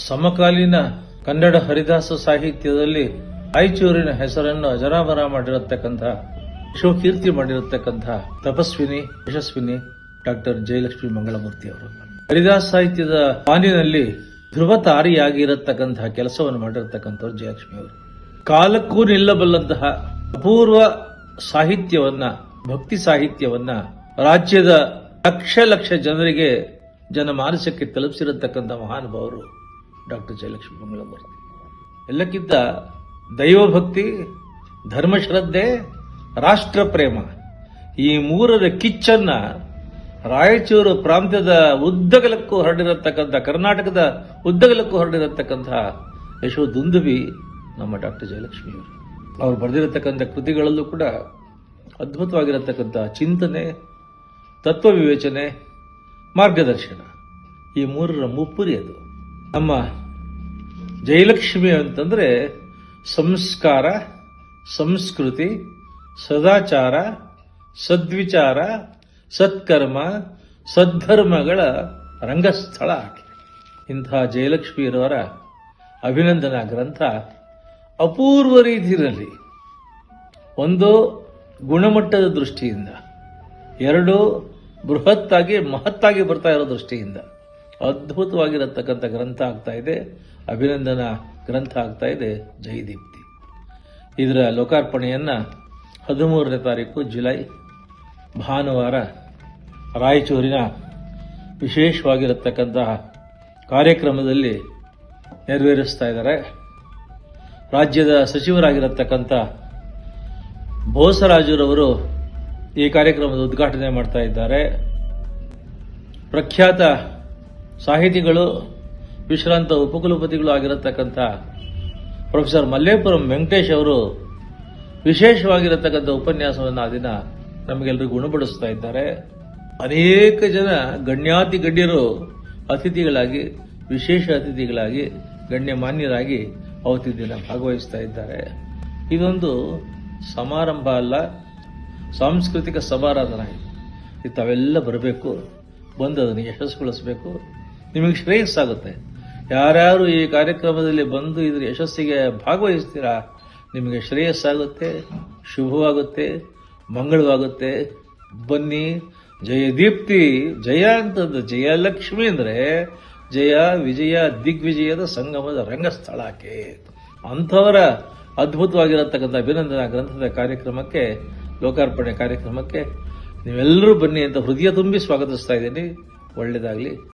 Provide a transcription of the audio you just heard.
ಸಮಕಾಲೀನ ಕನ್ನಡ ಹರಿದಾಸ ಸಾಹಿತ್ಯದಲ್ಲಿ ರಾಯಚೂರಿನ ಹೆಸರನ್ನು ಅಜರಾಮರ ಮಾಡಿರತಕ್ಕಂಥ ಶಿವಕೀರ್ತಿ ಮಾಡಿರತಕ್ಕಂಥ ತಪಸ್ವಿನಿ, ಯಶಸ್ವಿನಿ ಡಾಕ್ಟರ್ ಜಯಲಕ್ಷ್ಮಿ ಮಂಗಳಮೂರ್ತಿ ಅವರು. ಹರಿದಾಸ ಸಾಹಿತ್ಯದ ಪಾನಿನಲ್ಲಿ ಧ್ರುವ ತಾರಿಯಾಗಿರತಕ್ಕಂತಹ ಕೆಲಸವನ್ನು ಮಾಡಿರತಕ್ಕಂಥವ್ರು ಜಯಲಕ್ಷ್ಮಿ ಅವರು. ಕಾಲಕ್ಕೂ ನಿಲ್ಲಬಲ್ಲಂತಹ ಅಪೂರ್ವ ಸಾಹಿತ್ಯವನ್ನ, ಭಕ್ತಿ ಸಾಹಿತ್ಯವನ್ನ ರಾಜ್ಯದ ಲಕ್ಷ ಲಕ್ಷ ಜನರಿಗೆ ಜನಮಾನಸಕ್ಕೆ ತಲುಪಿಸಿರತಕ್ಕಂಥ ಮಹಾನುಭಾವರು ಡಾಕ್ಟರ್ ಜಯಲಕ್ಷ್ಮಿ ಮಂಗಳಮೂರ್ತಿ ಎಲ್ಲಕ್ಕಿಂತ ದೈವಭಕ್ತಿ, ಧರ್ಮಶ್ರದ್ಧೆ ರಾಷ್ಟ್ರ ಪ್ರೇಮ ಈ ಮೂರರ ಕಿಚ್ಚನ್ನ ರಾಯಚೂರು ಪ್ರಾಂತ್ಯದ ಉದ್ದಗಲಕ್ಕೂ ಹರಡಿರತಕ್ಕಂಥ, ಕರ್ನಾಟಕದ ಉದ್ದಗಲಕ್ಕೂ ಹರಡಿರತಕ್ಕಂಥ ಯಶೋ ದುಂದುಬಿ ನಮ್ಮ ಡಾಕ್ಟರ್ ಜಯಲಕ್ಷ್ಮಿ ಅವರು. ಅವರು ಬರೆದಿರತಕ್ಕಂಥ ಕೃತಿಗಳಲ್ಲೂ ಕೂಡ ಅದ್ಭುತವಾಗಿರತಕ್ಕಂಥ ಚಿಂತನೆ, ತತ್ವ ವಿವೇಚನೆ, ಮಾರ್ಗದರ್ಶನ, ಈ ಮೂರರ ಮುಪ್ಪುರಿ ಅದು. ನಮ್ಮ ಜಯಲಕ್ಷ್ಮಿ ಅಂತಂದರೆ ಸಂಸ್ಕಾರ, ಸಂಸ್ಕೃತಿ, ಸದಾಚಾರ, ಸದ್ವಿಚಾರ, ಸತ್ಕರ್ಮ, ಸದ್ಧರ್ಮಗಳ ರಂಗಸ್ಥಳ ಇಂತಹ ಜಯಲಕ್ಷ್ಮಿಯರವರ ಅಭಿನಂದನಾ ಗ್ರಂಥ ಅಪೂರ್ವ ರೀತಿಯಲ್ಲಿ ಒಂದು ಗುಣಮಟ್ಟದ ದೃಷ್ಟಿಯಿಂದ, ಎರಡು ಬೃಹತ್ತಾಗಿ ಮಹತ್ತಾಗಿ ಬರ್ತಾ ಇರೋ ದೃಷ್ಟಿಯಿಂದ ಅದ್ಭುತವಾಗಿರತಕ್ಕಂಥ ಗ್ರಂಥ ಆಗ್ತಾ ಇದೆ. ಅಭಿನಂದನಾ ಗ್ರಂಥ ಆಗ್ತಾ ಇದೆ. ಜಯದೀಪ್ತಿ ಇದರ ಲೋಕಾರ್ಪಣೆಯನ್ನು ಹದಿಮೂರನೇ ತಾರೀಕು ಜುಲೈ, ಭಾನುವಾರ ರಾಯಚೂರಿನ ವಿಶೇಷವಾಗಿರತಕ್ಕಂತಹ ಕಾರ್ಯಕ್ರಮದಲ್ಲಿ ನೆರವೇರಿಸ್ತಾ ಇದ್ದಾರೆ. ರಾಜ್ಯದ ಸಚಿವರಾಗಿರತಕ್ಕಂಥ ಬೋಸರಾಜುರವರು ಈ ಕಾರ್ಯಕ್ರಮದ ಉದ್ಘಾಟನೆ ಮಾಡ್ತಾ ಇದ್ದಾರೆ. ಪ್ರಖ್ಯಾತ ಸಾಹಿತಿಗಳು, ವಿಶ್ರಾಂತ ಉಪಕುಲಪತಿಗಳು ಆಗಿರತಕ್ಕಂಥ ಪ್ರೊಫೆಸರ್ ಮಲ್ಲೇಪುರಂ ವೆಂಕಟೇಶ್ ಅವರು ವಿಶೇಷವಾಗಿರತಕ್ಕಂಥ ಉಪನ್ಯಾಸವನ್ನು ಆ ದಿನ ನಮಗೆಲ್ಲರಿಗೂ ಗುಣಪಡಿಸ್ತಾ ಇದ್ದಾರೆ. ಅನೇಕ ಜನ ಗಣ್ಯಾತಿ ಗಣ್ಯರು ಅತಿಥಿಗಳಾಗಿ, ವಿಶೇಷ ಅತಿಥಿಗಳಾಗಿ, ಗಣ್ಯಮಾನ್ಯರಾಗಿ ಅವತ್ತಿನ ದಿನ ಭಾಗವಹಿಸ್ತಾ ಇದ್ದಾರೆ. ಇದೊಂದು ಸಮಾರಂಭ ಅಲ್ಲ, ಸಾಂಸ್ಕೃತಿಕ ಸಮಾರಾಧನೆ ಇದು ತಾವೆಲ್ಲ ಬರಬೇಕು, ಬಂದು ಅದನ್ನು ಯಶಸ್ಸುಗೊಳಿಸಬೇಕು ನಿಮಗೆ ಶ್ರೇಯಸ್ಸಾಗುತ್ತೆ. ಯಾರ್ಯಾರು ಈ ಕಾರ್ಯಕ್ರಮದಲ್ಲಿ ಬಂದು ಇದ್ರ ಯಶಸ್ಸಿಗೆ ಭಾಗವಹಿಸ್ತೀರಾ, ನಿಮಗೆ ಶ್ರೇಯಸ್ಸಾಗುತ್ತೆ, ಶುಭವಾಗುತ್ತೆ, ಮಂಗಳವಾಗುತ್ತೆ. ಬನ್ನಿ ಜಯದೀಪ್ತಿ ಜಯ ಅಂತಂದು ಜಯಲಕ್ಷ್ಮಿ ಅಂದರೆ ಜಯ ವಿಜಯ ದಿಗ್ವಿಜಯದ ಸಂಗಮದ ರಂಗಸ್ಥಳ ಆಕೆ. ಅಂಥವರ ಅದ್ಭುತವಾಗಿರತಕ್ಕಂಥ ಅಭಿನಂದನಾ ಗ್ರಂಥದ ಕಾರ್ಯಕ್ರಮಕ್ಕೆ, ಲೋಕಾರ್ಪಣೆ ಕಾರ್ಯಕ್ರಮಕ್ಕೆ ನೀವೆಲ್ಲರೂ ಬನ್ನಿ ಅಂತ ಹೃದಯ ತುಂಬಿ ಸ್ವಾಗತಿಸ್ತಾ ಇದ್ದೀನಿ. ಒಳ್ಳೆಯದಾಗಲಿ